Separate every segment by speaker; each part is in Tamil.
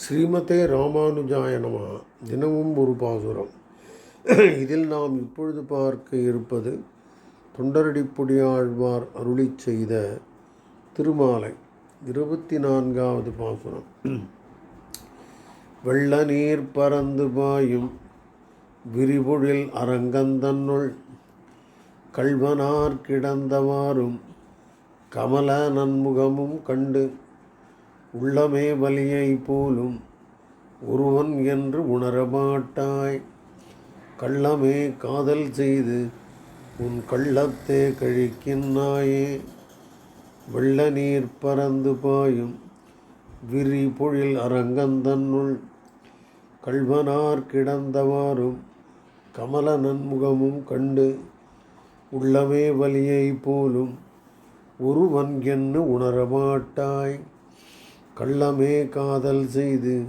Speaker 1: ஸ்ரீமதே ராமானுஜாய நம. தினமும் ஒரு பாசுரம். இதில் நாம் இப்பொழுது பார்க்க இருப்பது தொண்டரடிப்புடியாழ்வார் அருளி செய்த திருமாலை இருபத்தி நான்காவது பாசுரம். வெள்ள நீர் பறந்து பாயும் விரிபொழில் அரங்கந்தன்னுள் கள்வனார் கிடந்தவாறும் கமல நன்முகமும் கண்டு உள்ளமே வலியை போலும் ஒருவன் என்று உணரமாட்டாய் கள்ளமே காதல் செய்து உன் கள்ளத்தே கழிக்கின்றாயே. வெள்ள நீர் பறந்து பாயும் விரி பொழில் அரங்கந்தன்னுள் கள்வனார் கிடந்தவாறும் கமல நன்முகமும் கண்டு உள்ளமே வலியை போலும் ஒருவன் என்று உணரமாட்டாய் கள்ளமே காதல் செய்து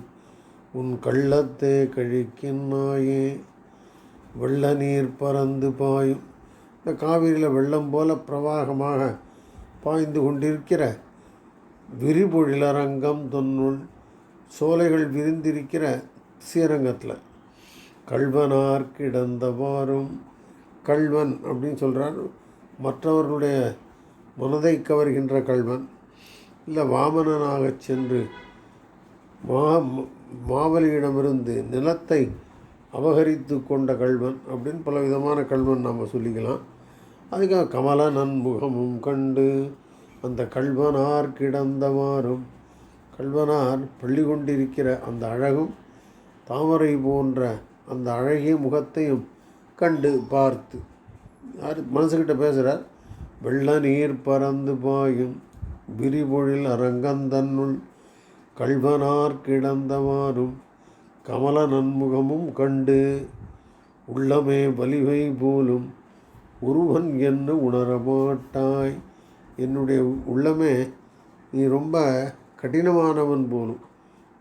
Speaker 1: உன் கள்ளத்தே கழிக்கின்றாயே வெள்ள நீர் பறந்து பாயும். இந்த காவிரியில் வெள்ளம் போல பிரவாகமாக பாய்ந்து கொண்டிருக்கிற விரிபொழிலரங்கம் தொன்னுள் சோலைகள் விரிந்திருக்கிற ஸ்ரீரங்கத்தில். கல்வனார் கிடந்தவாறும் கல்வன் அப்படின்னு சொல்கிறார் மற்றவர்களுடைய மனதை கவர்கின்ற கல்வன் இல்லை வாமனனாகச் சென்று மா மாவலியிடமிருந்து நிலத்தை அபகரித்து கொண்ட கல்வன் அப்படின்னு பல விதமான கல்வன் நாம் சொல்லிக்கலாம். அதுக்காக கமல நன்முகமும் கண்டு அந்த கல்வனார் கிடந்தவாறும் கல்வனார் பள்ளி கொண்டிருக்கிற அந்த அழகும் தாமரை போன்ற அந்த அழகிய முகத்தையும் கண்டு பார்த்து யார் மனசுக்கிட்ட பேசுகிறார் வெள்ள நீர் பறந்து பாயும் விரிபொழில் அரங்கந்தன்னுள் கல்வனார் கிடந்தவாறும் கமல நன்முகமும் கண்டு உள்ளமே வலிவை போலும் ஒருவன் என்று உணரமாட்டாய் என்னுடைய உள்ளமே நீ ரொம்ப கடினமானவன் போலும்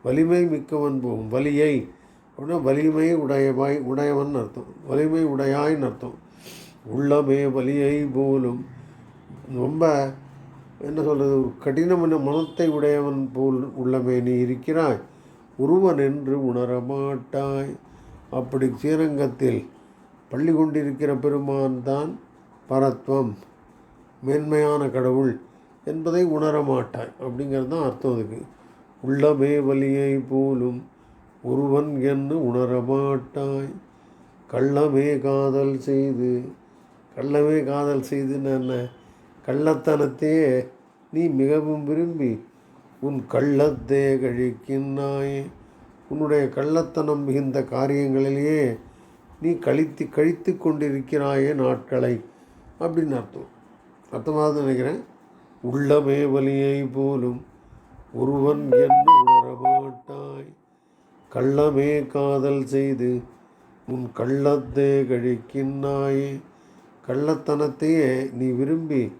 Speaker 1: வலிமை மிக்கவன் போகும் வலியை அப்படின்னா வலிமை உடையவாய் உடையவன் அர்த்தம் வலிமை உடையாய்னு அர்த்தம். உள்ளமே வலியை போலும் ரொம்ப என்ன சொல்கிறது ஒரு கடினமான மனத்தை உடையவன் போல் உள்ளமே நீ இருக்கிறாய். ஒருவன் என்று உணரமாட்டாய் அப்படி ஸ்ரீரங்கத்தில் பள்ளி கொண்டிருக்கிற பெருமான் தான் பரத்வம் மேன்மையான கடவுள் என்பதை உணரமாட்டாய் அப்படிங்கிறது தான் அர்த்தம் அதுக்கு. உள்ளமே வலியை போலும் ஒருவன் என்று உணரமாட்டாய் கள்ளமே காதல் செய்து கள்ளமே காதல் செய்துன்னு என்ன? கள்ளத்தனத்தையே நீ மிகவும் விரும்பி உன் கள்ளத்தே கழிக்கின்றாயே. உன்னுடைய கள்ளத்தனம் மிகுந்த காரியங்களிலேயே நீ கழித்து கழித்து கொண்டிருக்கிறாயே நாட்களை. அப்படின்னு அர்த்தம். அர்த்தமாக நினைக்கிறேன். உள்ளமே வலியை போலும் ஒருவன் என்று உணரமாட்டாய். கள்ளமே காதல் செய்து உன் கள்ளத்தே கழிக்கின்றாயே. கள்ளத்தனத்தையே நீ விரும்பி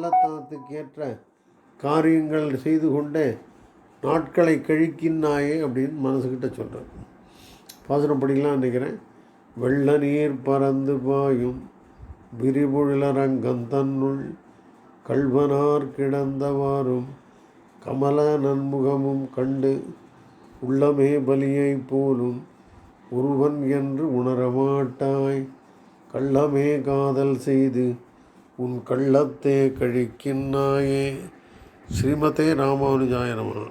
Speaker 1: நல்லத்தனத்துக்கேற்ற காரியங்கள் செய்து கொண்டே நாட்களை கழிக்கின்றாயே அப்படின்னு மனசுக்கிட்ட சொல்கிறேன் பாசனம் படிக்கலாம் நினைக்கிறேன். வெள்ள நீர் பறந்து பாயும் விரிபுழலரங்கம் தன்னுள் கல்வனார் கிடந்தவாறும் கமல நன்முகமும் கண்டு உள்ளமே பலியை போலும் ஒருவன் என்று உணரமாட்டாய். கள்ளமே காதல் செய்து உன் கள்ளத்தே கழிக்கின்னாயே ஸ்ரீமதே ராமானுஜாய நம.